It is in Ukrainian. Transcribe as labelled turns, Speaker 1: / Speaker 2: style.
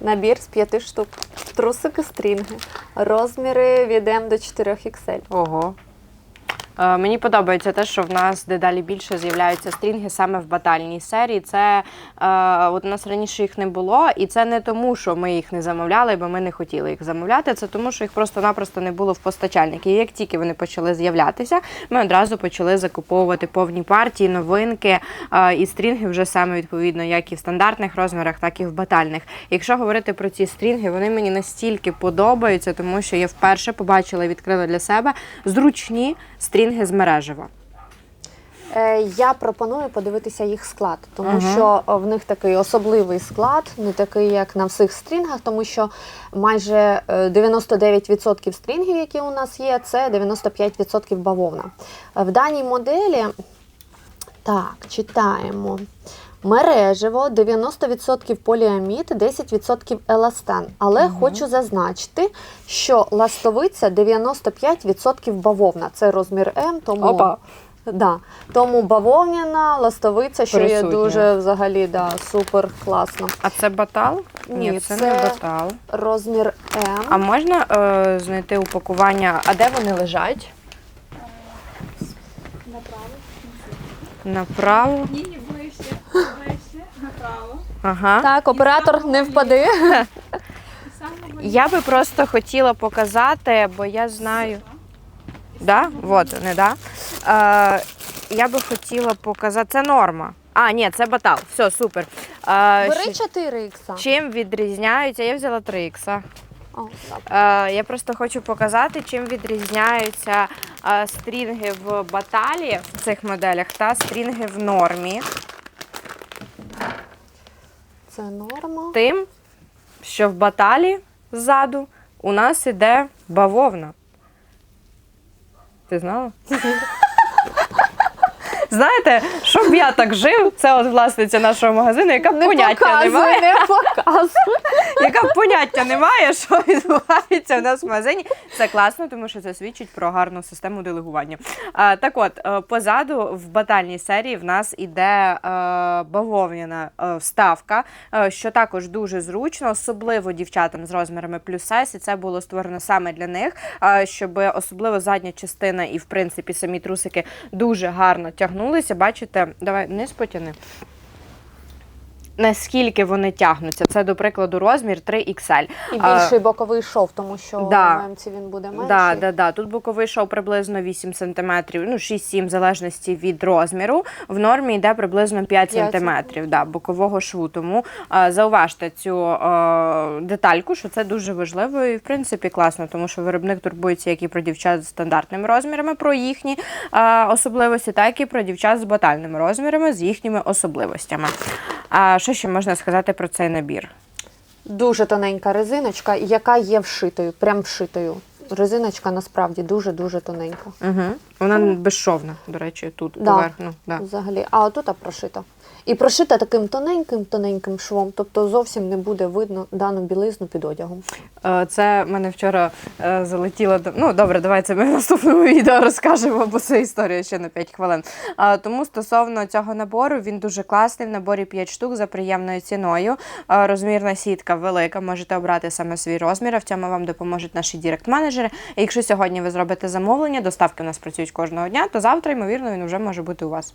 Speaker 1: Набір з п'яти штук. Трусики стрінги. Розміри від М до 4 XL.
Speaker 2: Ого. Е, Мені подобається те, що в нас дедалі більше з'являються стрінги саме в батальній серії. Це е, от у нас раніше їх не було, і це не тому, що ми їх не замовляли, бо ми не хотіли їх замовляти. Це тому, що їх просто-напросто не було в постачальників. І як тільки вони почали з'являтися, ми одразу почали закуповувати повні партії, новинки е, і стрінги вже саме відповідно, як і в стандартних розмірах, так і в батальних. Якщо говорити про ці стрінги, вони мені настільки подобаються, тому що я вперше побачила і відкрила для себе зручні стрінги з мережева.
Speaker 1: Е, Я пропоную подивитися їх склад, тому
Speaker 2: Мгм.
Speaker 1: що в них такий особливий склад, не такий, як на всіх стрінгах, тому що майже е, 99% стрінгів, які у нас є, це 95% бавовна. Е, В даній моделі, так, читаємо. Мережево 90% поліамід, 10% еластан. Але хочу зазначити, що ластовиця 95% бавовна. Це розмір М, тому
Speaker 2: Опа.
Speaker 1: Да. Тому бавовняна, ластовиця, що є дуже взагалі да, супер класно.
Speaker 2: А це батал?
Speaker 1: Ні,
Speaker 2: це,
Speaker 1: це-
Speaker 2: не батал.
Speaker 1: Розмір М.
Speaker 2: А можна е, знайти упакування? А де вони лежать?
Speaker 3: Направо.
Speaker 2: Направо.
Speaker 3: Ні, Направо.
Speaker 2: Ага.
Speaker 1: Так, оператор не впади.
Speaker 2: Я би просто хотіла показати, бо я знаю. Да? Вот вони, да? Е, я би хотіла показати. Це норма. А, ні, це батал. Все, супер. Е,
Speaker 1: Бери 4 ікса.
Speaker 2: чим відрізняються? Я взяла 3 ікса.
Speaker 1: О.
Speaker 2: Е, я просто хочу показати, чим відрізняються е, стрінги в баталі в цих моделях та стрінги в нормі.
Speaker 1: Це норма.
Speaker 2: Тим, що в баталі ззаду у нас іде бавовна. Ти знала? Знаєте, щоб я так жив, це от власниця нашого магазину, яка
Speaker 1: Не
Speaker 2: поняття
Speaker 1: показуй,
Speaker 2: немає.
Speaker 1: не показуй.
Speaker 2: яка поняття не має, що відбувається в нас в магазині. Це класно, тому що це свідчить про гарну систему делегування. А, так от, е, позаду в батальній серії в нас іде е, бавовняна е, вставка, що також дуже зручно, особливо дівчатам з розмірами плюс сайз, і це було створено саме для них, щоб особливо задня частина і в принципі самі трусики дуже гарно тягнулися. Бачите, давай не потяни наскільки вони тягнуться. Це, до прикладу, розмір 3XL.
Speaker 1: І
Speaker 2: А,
Speaker 1: більший боковий шов, тому що
Speaker 2: Да.
Speaker 1: в Мці він буде менший.
Speaker 2: Да, да, да. Тут боковий шов приблизно 8 см, ну 6-7 в залежності від розміру. В нормі йде приблизно 5
Speaker 1: П'ять.
Speaker 2: см да, бокового шву. Тому е, зауважте цю е, детальку, що це дуже важливо і в принципі класно, тому що виробник турбується як і про дівчат з стандартними розмірами, про їхні е, особливості, так і про дівчат з батальними розмірами, з їхніми особливостями. А що ще можна сказати про цей набір?
Speaker 1: Дуже тоненька резиночка, яка є вшитою, прям вшитою. Резиночка насправді дуже-дуже тоненька.
Speaker 2: Угу. Вона безшовна, до речі, тут
Speaker 1: Да.
Speaker 2: поверхну. Да.
Speaker 1: Взагалі. А отут прошита. І прошита таким тоненьким-тоненьким швом, тобто зовсім не буде видно дану білизну під одягом.
Speaker 2: Е, Це мене вчора е, залетіло. Ну, добре, давай це ми в наступному відео розкажемо, бо це історія ще на 5 хвилин. Тому стосовно цього набору, він дуже класний. В наборі 5 штук за приємною ціною. Е, Розмірна сітка велика. Можете обрати саме свій розмір. а В цьому вам допоможуть наші дірект-менеджери. Якщо сьогодні ви зробите замовлення, доставки у нас працюють кожного дня, то завтра, ймовірно, він вже може бути у вас.